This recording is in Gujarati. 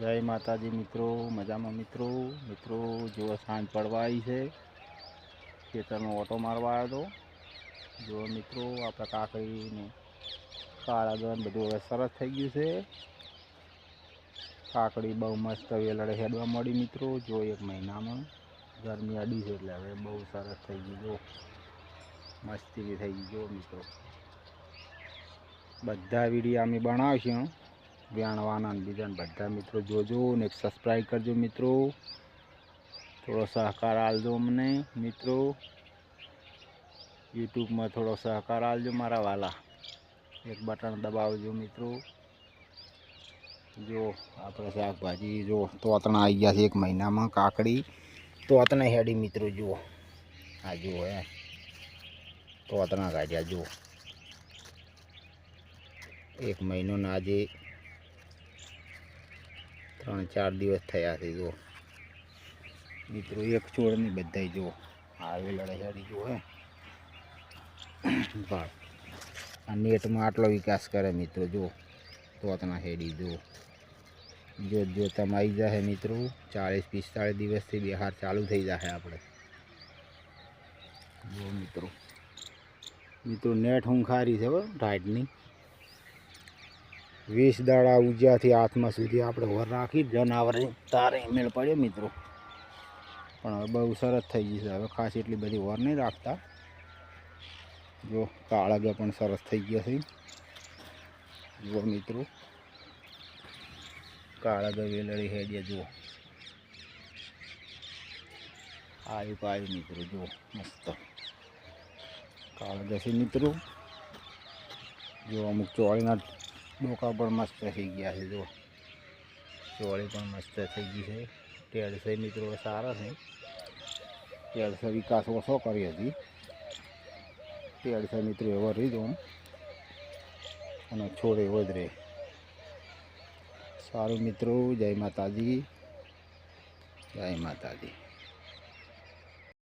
જય માતાજી મિત્રો, મજામાં મિત્રો? મિત્રો જો સાંજ પડવા આવી છે. ખેતરનો ઓટો મારવા આવ્યો હતો જો મિત્રો આપણા કાકડીને કાળા ગરમ બધું હવે સરસ થઈ ગયું છે. કાકડી બહુ મસ્ત વેલડે હેડવા મળી મિત્રો જો એક મહિનામાં. ગરમી અડી છે એટલે હવે બહુ સરસ થઈ ગયું જો મસ્તી થઈ ગઈ જો મિત્રો. બધા વીડિયો અમે બનાવશું. વ્યાણવાના ને બીજા બધા મિત્રો જોજો ને એક સબસ્ક્રાઈબ કરજો મિત્રો. થોડો સહકાર આપજો અમને, મિત્રો. યુટ્યુબમાં થોડો સહકાર આપજો મારા વાલા. એક બટન દબાવજો મિત્રો. જો આપણે શાકભાજી જો તોતણા આવી ગયા છે એક મહિનામાં કાકડી. તોતણા હેડી મિત્રો જુઓ. આ જુઓ હે. તોતણા કાઢ્યા જુઓ. એક મહિનો આજે ત્રણ ચાર દિવસ થયા છે જો મિત્રો, એક છોડની બધાય જો આવે લડાઈ હેડી જો હે. ભાળ આ નેટમાં આટલો વિકાસ કરે, મિત્રો જો તોતના હેડી જો જો જો તમે આવી જશે મિત્રો, ચાળીસ પિસ્તાળીસ દિવસથી બિહાર ચાલુ થઈ જશે આપણે. જો મિત્રો. મિત્રો, નેટ હુંખારી છે, હો, ટાઈટની. વીસ દાડા ઉજ્યાથી હાથમાં સુધી આપણે વર રાખી જનાવર તારે મેળ પડ્યો મિત્રો. પણ હવે બહુ સરસ થઈ ગઈ છે. હવે ખાસ એટલી બધી વર નહીં રાખતા. જો કાળાગે પણ સરસ થઈ ગયા છે. જુઓ મિત્રો. કાળાગે વેલડી હેડીએ જુઓ. આવ્યું પાયું મિત્રો, જુઓ, મસ્ત. કાળાગે છે મિત્રો. જો અમુક ચોળીના ડોકા પણ મસ્ત થઈ ગયા છે, જો. ચોળી પણ મસ્ત થઈ ગઈ છે. તેડસે મિત્રો, સારા છે. તેડસે વિકાસ ઓછો કરી હતી તેડસે મિત્રો એવો રીધો અને છોડ રહે. સારું મિત્રો, જય માતાજી. જય માતાજી.